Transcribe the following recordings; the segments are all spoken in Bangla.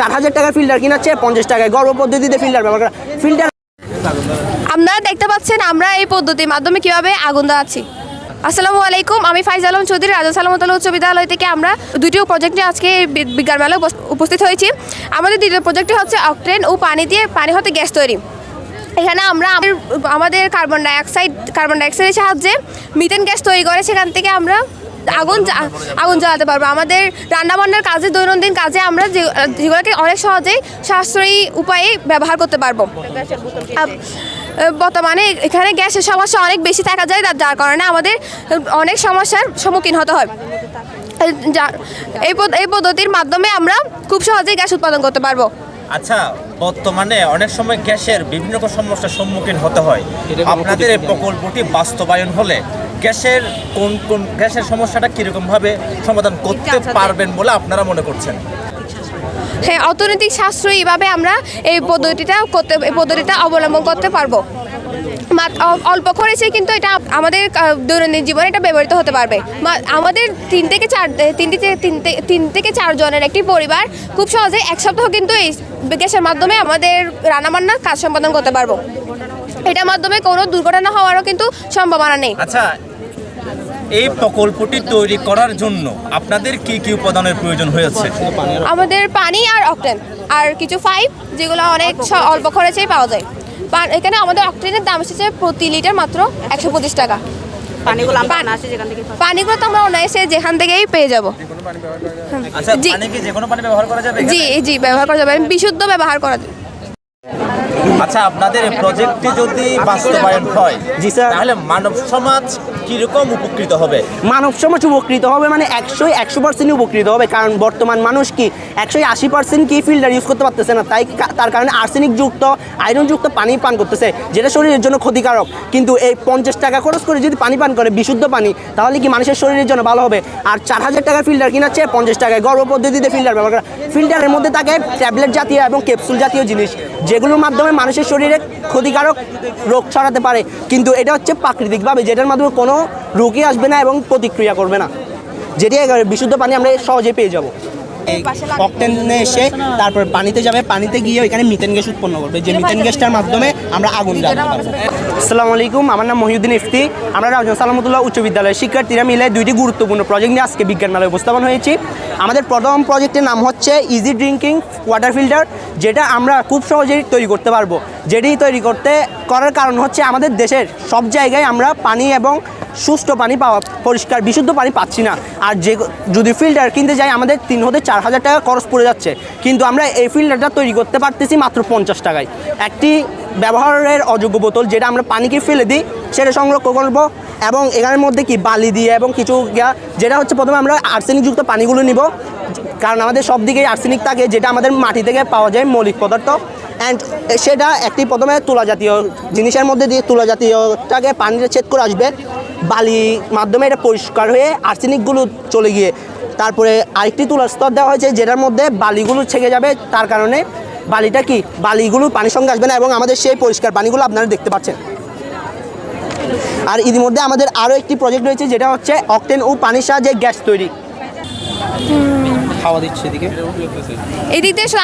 চার হাজার টাকার ফিল্টার কিনাচ্ছে, পঞ্চাশ টাকায় গর্ব পদ্ধতিতে ফিল্টার ব্যবহার করা। ফিল্টার আপনারা দেখতে পাচ্ছেন, আমরা এই পদ্ধতির মাধ্যমে কীভাবে আগুন দেওয়াচ্ছি আসসালামু আলাইকুম, আমি ফাইজ আলম চৌধুরী, রাজা সালামতলা উচ্চ বিদ্যালয় থেকে আমরা দুটিও প্রজেক্ট আজকে বিজ্ঞান মেলায় উপস্থিত হয়েছি। আমাদের দ্বিতীয় প্রজেক্টটি হচ্ছে অকটেন ও পানি দিয়ে পানি হতে গ্যাস তৈরি। এখানে আমরা আমাদের কার্বন ডাইঅক্সাইড কার্বন ডাইঅক্সাইডের সাহায্যে মিথেন গ্যাস তৈরি করে, সেখান থেকে আমরা আগুন জ্বা- আগুন জ্বালাতে পারব। আমাদের রান্নাবান্নার কাজে দৈনন্দিন কাজে আমরা যে- যেগুলোকে অনেক সহজেই সাশ্রয়ী উপায়ে ব্যবহার করতে পারব। বর্তমানে এখানে গ্যাসের সমস্যা অনেক বেশি থাকা যায় যার- কারণে আমাদের অনেক সমস্যার সম্মুখীন হতে হয়। এই এই পদ- এই পদ্ধতির মাধ্যমে আমরা খুব সহজেই গ্যাস উৎপাদন করতে পারব। আচ্ছা বর্তমানে অনেক সময় গ্যাসের বিভিন্ন রকম সমস্যার সম্মুখীন হতে হয়। আপনাদের এই প্রকল্পটি বাস্তবায়ন হলে গ্যাসের কোন কোন গ্যাসের সমস্যাটা কীরকম ভাবে সমাধান করতে পারবেন বলে আপনারা মনে করছেন? হ্যাঁ অর্থনৈতিক সাশ্রয়ীভাবে আমরা এই পদ্ধতিটা করতে এই পদ্ধতিটা অবলম্বন করতে পারব। অল্প খরচে কিন্তু এটা আমাদের দৈনন্দিন জীবনে এটা ব্যবহৃত হতে পারবে। আমাদের তিন থেকে চার তিন থেকে তিন থেকে তিন থেকে চার জনের একটি পরিবার খুব সহজে এক সপ্তাহ কিন্তু এই গ্যাসের মাধ্যমে আমাদের রান্নাবান্নার কাজ সম্পাদন করতে পারব। এটার মাধ্যমে কোনো দুর্ঘটনা হওয়ারও কিন্তু সম্ভাবনা নেই। আচ্ছা এই প্রকল্পটি তৈরি করার জন্য আপনাদের কি কি উপাদানের প্রয়োজন হয়েছে? আমাদের পানি আর অকটেন আর কিছু পাইপ যেগুলো অনেক অল্প খরচেই পাওয়া যায়। এখানে আমাদের অকটেনের দাম এসেছে প্রতি লিটার মাত্র একশো পঁচিশ টাকা। পানিগুলো আমরা পানি- আসে যেখান থেকে পানিগুলো তো আমরা অনায়াসে যেখান থেকেই পেয়ে যাব। আচ্ছা জি। পানি কি যে কোনো পানি ব্যবহার করা যাবে জি জি ব্যবহার করা যাবে। বিশুদ্ধ ব্যবহার করা যাবে। আচ্ছা আপনাদের প্রজেক্টটি যদি বাস্তবায়ন হয় জি স্যার। তাহলে মানব সমাজ কীরকম উপকৃত হবে? মানব সমাজ উপকৃত হবে মানে একশোই একশো পার্সেন্ট উপকৃত হবে কারণ বর্তমান মানুষ কি একশোই আশি পার্সেন্ট কি ফিল্টার ইউজ করতে পারতেছে না তাই তার কারণে আর্সেনিক যুক্ত আয়রন যুক্ত পানি পান করতেছে যেটা শরীরের জন্য ক্ষতিকারক। কিন্তু এই পঞ্চাশ টাকা খরচ করে যদি পানি পান করে বিশুদ্ধ পানি তাহলে কি মানুষের শরীরের জন্য ভালো হবে? আর চার হাজার টাকার ফিল্টার কিনাচ্ছে পঞ্চাশ টাকায় গর্ভ পদ্ধতিতে ফিল্টার ব্যবহার করা ফিল্টারের মধ্যে থাকে ট্যাবলেট জাতীয় এবং ক্যাপসুল জাতীয় জিনিস যেগুলোর মাধ্যমে মানুষের শরীরে ক্ষতিকারক রোগ ছড়াতে পারে। কিন্তু এটা হচ্ছে প্রাকৃতিকভাবে যেটার মাধ্যমে কোনো রোগী আসবে না এবং প্রতিক্রিয়া করবে না। যেটি বিশুদ্ধ পানি আমরা সহজে পেয়ে যাব। অকটেনে এসে তারপর পানিতে যাবে পানিতে গিয়ে ওইখানে মিথেন গ্যাস উৎপন্ন করবে। যে মিথেন গ্যাসটার মাধ্যমে আমরা আগুন জ্বালাতে পারব। আসসালামু আলাইকুম আমার নাম মহিউদ্দিন ইফতি। আমরা রাজন সালামতুল্লাহ উচ্চ বিদ্যালয়ের শিক্ষার্থীরা মিলে দুইটি গুরুত্বপূর্ণ প্রজেক্ট নিয়ে আজকে বিজ্ঞান মেলায় উপস্থাপন হয়েছি। আমাদের প্রথম প্রজেক্টের নাম হচ্ছে ইজি ড্রিঙ্কিং ওয়াটার ফিল্টার যেটা আমরা খুব সহজেই তৈরি করতে পারব। যেটি তৈরি করতে করার কারণ হচ্ছে আমাদের দেশের সব জায়গায় আমরা পানি এবং সুষ্ঠু পানি পাওয়া, পরিষ্কার, বিশুদ্ধ পানি পাচ্ছি না। আর যে যদি ফিল্টার কিনতে যাই, আমাদের তিন হতে চার হাজার টাকা খরচ পড়ে যাচ্ছে। কিন্তু আমরা এই ফিল্টারটা তৈরি করতে পারতেছি মাত্র পঞ্চাশ টাকায়। একটি ব্যবহারের অযোগ্য বোতল যেটা আমরা পানিকে ফেলে দিই, সেটা সংরক্ষণ করব এবং এখানের মধ্যে কি বালি দিয়ে এবং কিছু যেটা হচ্ছে প্রথমে আমরা আর্সেনিকযুক্ত পানিগুলো নিব। কারণ আমাদের সব দিকেই আর্সেনিক থাকে, যেটা আমাদের মাটি থেকে পাওয়া যায় মৌলিক পদার্থ। অ্যান্ড সেটা একটি প্রথমে তুলা জাতীয় জিনিসের মধ্যে দিয়ে তুলা জাতীয়টাকে পানিতে ছেদ করে আসবে। বালি মাধ্যমে এটা পরিষ্কার হয়ে আর্সেনিকগুলো চলে গিয়ে তারপরে আরেকটি তুলার স্তর দেওয়া হয়েছে যেটার মধ্যে বালিগুলো ছেঁকে যাবে তার কারণে বালিটা কি? বালিগুলো পানির সঙ্গে আসবে না এবং আমাদের সেই পরিষ্কার পানিগুলো আপনারা দেখতে পাচ্ছেন। আর ইতিমধ্যে আমাদের আরও একটি প্রজেক্ট রয়েছে যেটা হচ্ছে অকটেন ও পানির সাহায্যে গ্যাস তৈরি। খাওয়া দিচ্ছে এদিকে।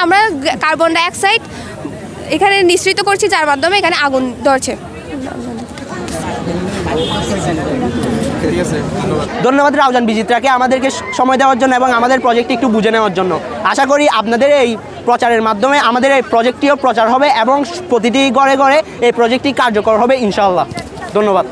আমরা কার্বন ডাইঅক্সাইড এখানে নিঃসৃত করছি যার মাধ্যমে এখানে আগুন ধরছে। ধন্যবাদ। রাউজান বিচিত্রাকে আমাদেরকে সময় দেওয়ার জন্য এবং আমাদের প্রজেক্টটি একটু বুঝে নেওয়ার জন্য। আশা করি আপনাদের এই প্রচারের মাধ্যমে আমাদের এই প্রজেক্টটিও প্রচার হবে এবং প্রতিটি ঘরে ঘরে এই প্রজেক্টটি কার্যকর হবে ইনশাআল্লাহ। ধন্যবাদ।